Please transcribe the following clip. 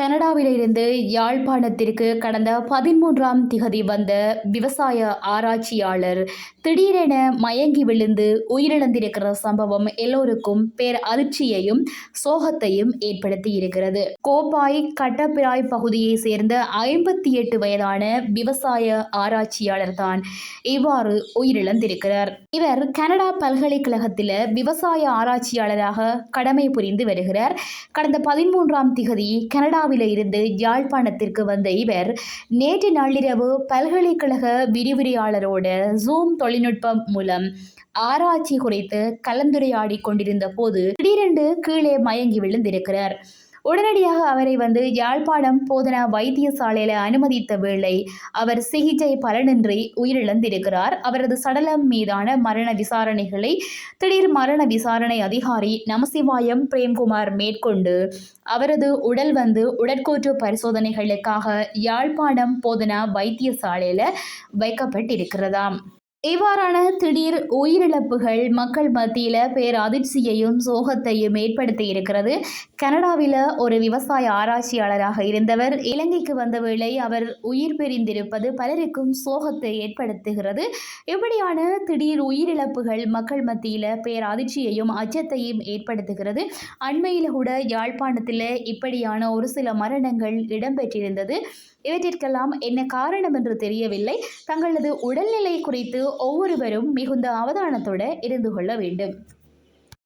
கனடாவிலிருந்து யாழ்ப்பாணத்திற்கு கடந்த பதிமூன்றாம் திகதி வந்த விவசாய ஆராய்ச்சியாளர் திடீரென மயங்கி விழுந்து உயிரிழந்திருக்கிற சம்பவம் எல்லோருக்கும் பேர் அதிர்ச்சியையும் சோகத்தையும் ஏற்படுத்தி இருக்கிறது. கோப்பாய் கட்டப்பிராய் பகுதியை சேர்ந்த ஐம்பத்தி எட்டு வயதான விவசாய ஆராய்ச்சியாளர் தான் இவ்வாறு உயிரிழந்திருக்கிறார். இவர் கனடா பல்கலைக்கழகத்தில் விவசாய ஆராய்ச்சியாளராக கடமை புரிந்து வருகிறார். கடந்த பதிமூன்றாம் திகதி கனடா கனடாவில இருந்து யாழ்ப்பாணத்திற்கு வந்த இவர் நேற்று நள்ளிரவு பல்கலைக்கழக விரிவுரையாளரோட ஜூம் தொழில்நுட்பம் மூலம் ஆராய்ச்சி குறித்து கலந்துரையாடி கொண்டிருந்த போது திடீரென்று கீழே மயங்கி விழுந்திருக்கிறார். உடனடியாக அவரை வந்து யாழ்ப்பாணம் போதனா வைத்தியசாலையில் அனுமதித்த வேளை அவர் சிகிச்சை பலனின்றி உயிரிழந்திருக்கிறார். அவரது சடலம் மீதான மரண விசாரணைகளை திடீர் மரண விசாரணை அதிகாரி நமசிவாயம் பிரேம்குமார் மேற்கொண்டு அவரது உடல் வந்து உடற்கூற்று பரிசோதனைகளுக்காக யாழ்ப்பாணம் போதனா வைத்தியசாலையில் வைக்கப்பட்டிருக்கிறதாம். இவ்வாறான திடீர் உயிரிழப்புகள் மக்கள் மத்தியில் பேர் அதிர்ச்சியையும் சோகத்தையும் ஏற்படுத்தி இருக்கிறது. கனடாவில் ஒரு விவசாய ஆராய்ச்சியாளராக இருந்தவர் இலங்கைக்கு வந்த வேளை அவர் உயிர் பிரிந்திருப்பது பலருக்கும் சோகத்தை ஏற்படுத்துகிறது. இப்படியான திடீர் உயிரிழப்புகள் மக்கள் மத்தியில் பேர் அதிர்ச்சியையும் அச்சத்தையும் ஏற்படுத்துகிறது. அண்மையில் கூட யாழ்ப்பாணத்தில் இப்படியான ஒரு சில மரணங்கள் இடம்பெற்றிருந்தது. இவற்றிற்கெல்லாம் என்ன காரணம் என்று தெரியவில்லை. தங்களது உடல்நிலை குறித்து ஒவ்வொருவரும் மிகுந்த அவதானத்தோடு இருந்து கொள்ள வேண்டும்.